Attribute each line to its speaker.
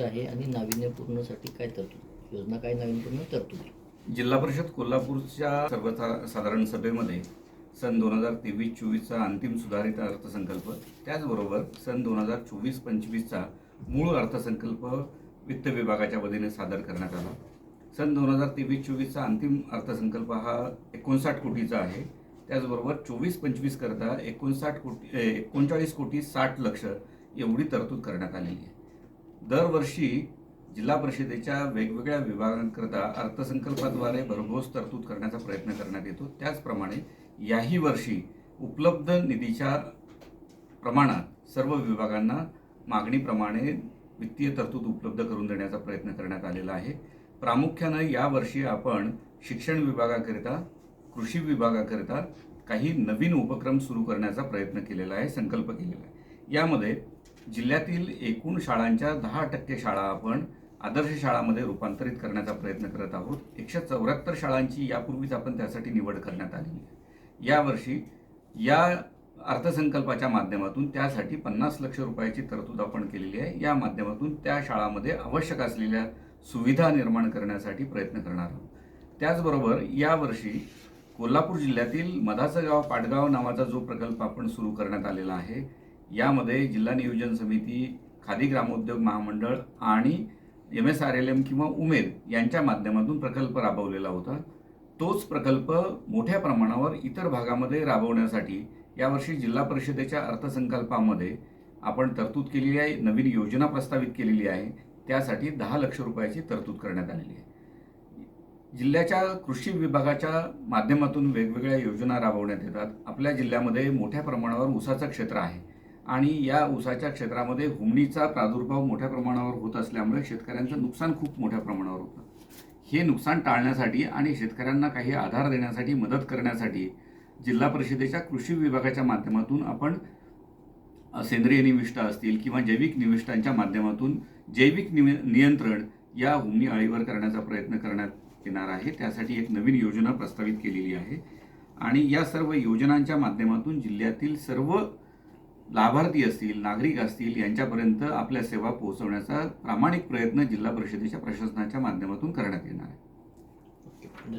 Speaker 1: गरजेचं आहे आणि नाविन्यपूर्णसाठी काय तरतूद? योजना काय नाविन्यपूर्ण? तरतूद.
Speaker 2: जिल्हा परिषद कोल्हापूरच्या सर्वसाधारण सभेमध्ये सन दोन हजार तेवीस चोवीसचा अंतिम सुधारित अर्थसंकल्प त्याचबरोबर सन दोन हजार चोवीस पंचवीसचा मूळ अर्थसंकल्प वित्त विभागाच्या वतीने सादर करण्यात आला. सन दोन हजार तेवीस चोवीसचा अंतिम अर्थसंकल्प हा एकोणसाठ कोटीचा आहे. त्याचबरोबर चोवीस पंचवीस करता एकोणसाठ कोटी एकोणचाळीस कोटी साठ लक्ष एवढी तरतूद करण्यात आलेली आहे. दरवर्षी जिल्हा परिषदेच्या वेगवेगळ्या विभागांकरता अर्थसंकल्पाद्वारे भरघोस तरतूद करण्याचा प्रयत्न करण्यात येतो. त्याचप्रमाणे याही वर्षी उपलब्ध निधीच्या प्रमाणात सर्व विभागांना मागणीप्रमाणे वित्तीय तरतूद उपलब्ध करून देण्याचा प्रयत्न करण्यात आलेला आहे. प्रामुख्यानं यावर्षी आपण शिक्षण विभागाकरिता कृषी विभागाकरिता काही नवीन उपक्रम सुरू करण्याचा प्रयत्न केलेला आहे संकल्प केलेला आहे. यामध्ये जिल्ह्यातील एकूण शाळांच्या दहा टक्के शाळा आपण आदर्श शाळामध्ये रूपांतरित करण्याचा प्रयत्न करत आहोत. एकशे चौऱ्याहत्तर शाळांची यापूर्वीच आपण त्यासाठी निवड करण्यात आलेली आहे. यावर्षी या अर्थसंकल्पाच्या माध्यमातून त्यासाठी पन्नास लक्ष रुपयाची तरतूद आपण केलेली आहे. या माध्यमातून त्या शाळामध्ये आवश्यक असलेल्या सुविधा निर्माण करण्यासाठी प्रयत्न करणार आहोत. त्याचबरोबर यावर्षी कोल्हापूर जिल्ह्यातील मधाचं गाव पाटगाव नावाचा जो प्रकल्प आपण सुरू करण्यात आलेला आहे यामध्ये जिल्हा नियोजन समिती खादी ग्रामोद्योग महामंडळ आणि M S R L M किंवा उमेद यांच्या माध्यमातून प्रकल्प राबवलेला होता. तोच प्रकल्प मोठ्या प्रमाणावर इतर भागामध्ये राबवण्यासाठी यावर्षी जिल्हा परिषदेच्या अर्थसंकल्पामध्ये आपण तरतूद केलेली आहे नवीन योजना प्रस्तावित केलेली आहे. त्यासाठी दहा लक्ष रुपयाची तरतूद करण्यात आलेली आहे. जिल्ह्याच्या कृषी विभागाच्या माध्यमातून वेगवेगळ्या योजना राबवण्यात येतात. आपल्या जिल्ह्यामध्ये मोठ्या प्रमाणावर ऊसाचं क्षेत्र आहे. आणि या ऊसाच्या क्षेत्रामध्ये घुमणीचा प्रादुर्भाव मोठ्या प्रमाणावर होत असल्यामुळे शेतकऱ्यांचं नुकसान खूप मोठ्या प्रमाणावर होतं. हे नुकसान टाळण्यासाठी आणि शेतकऱ्यांना काही आधार देण्यासाठी मदत करण्यासाठी जिल्हा परिषदेच्या कृषी विभागाच्या माध्यमातून आपण सेंद्रिय निविष्ठा असतील किंवा जैविक निविष्ठांच्या माध्यमातून जैविक निव नियंत्रण या हुमणी अळीवर करण्याचा प्रयत्न करण्यात येणार आहे. त्यासाठी एक नवीन योजना प्रस्तावित केलेली आहे. आणि या सर्व योजनांच्या माध्यमातून जिल्ह्यातील सर्व लाभार्थी असतील नागरिक असतील यांच्यापर्यंत आपल्या सेवा पोहोचवण्याचा प्रामाणिक प्रयत्न जिल्हा परिषदेच्या प्रशासनाच्या माध्यमातून करण्यात येणार आहे.